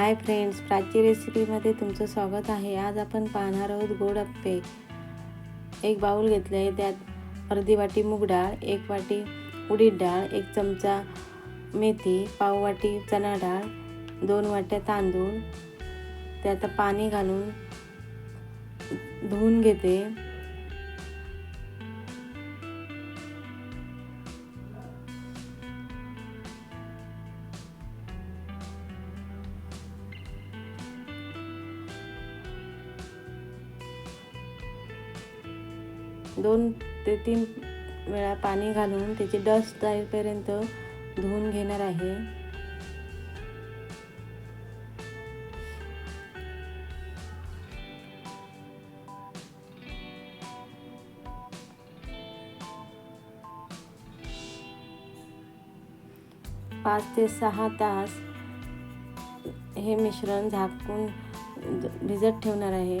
Hi friends Prachi रेसिपीमध्ये तुमचं स्वागत आहे. आज आपण पाहणार आहोत गोड अप्पे. एक बाऊल घेतलं आहे त्यात अर्धी वाटी मूग डाळ एक वाटी उडीद डाळ एक चमचा मेथी पाव वाटी चणा डाळ दोन वाट्या तांदूळ. त्यात पाणी घालून धुवून घेते. दोन ते तीन वेळा पाणी घालून त्याची डस्ट जाईपर्यंत धुवून घेणार आहे. पाच ते सहा तास हे मिश्रण झाकून भिजत ठेवणार आहे.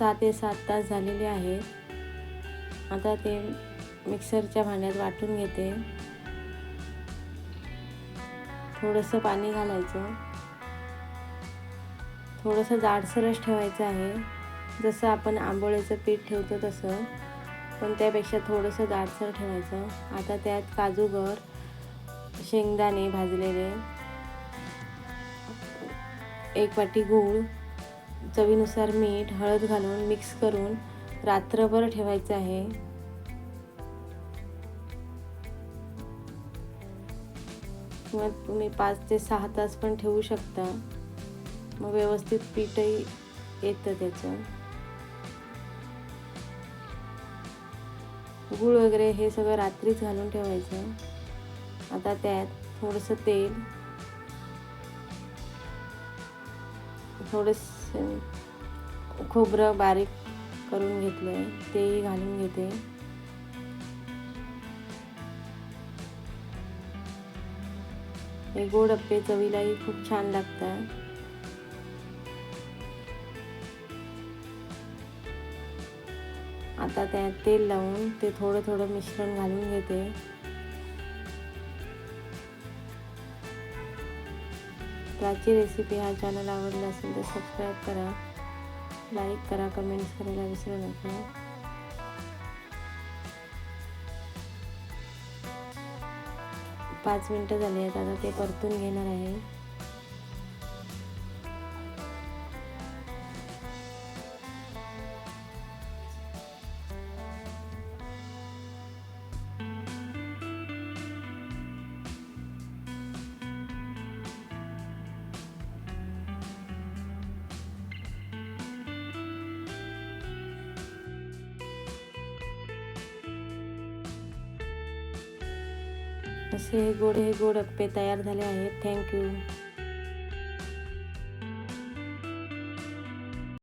सहा ते सात तास झालेले आहेत आता ते मिक्सरच्या भांड्यात वाटून घेते. थोडंसं पाणी घालायचं. थोडंसं जाडसरच ठेवायचं आहे. जसं आपण आंबोळ्याचं पीठ ठेवतो तसं. पण त्यापेक्षा थोडंसं जाडसर ठेवायचं. आता त्यात काजूगर शेंगदाणे भाजलेले. एक वाटी गूळ. चवीनुसार मीठ हळद घालून मिक्स करून रात्रभर ठेवायचं आहे. किंवा तुम्ही पाच ते सहा तास पण ठेवू शकता. मग व्यवस्थित पीठही येतं त्याचं. गूळ वगैरे हे सगळं रात्रीच घालून ठेवायचं. आता त्यात थोडंसं तेल थोडंसं खोबरं बारीक करून घेतलं आहे तेही घालून घेते. हे गोड अप्पे चवीलाही खूप छान लागतात. आता त्यात तेल लावून ते थोडं थोडं मिश्रण घालून घेते. प्राची रेसिपी हा चॅनल आवडला असेल तर सबस्क्राईब करा लाईक करा कमेंट्स करायला विसरू नका. पाच मिनटं झाली आहेत आता ते परतून घेणार आहे. असे हे गोड हे गोड अप्पे तयार झाले आहेत. थँक्यू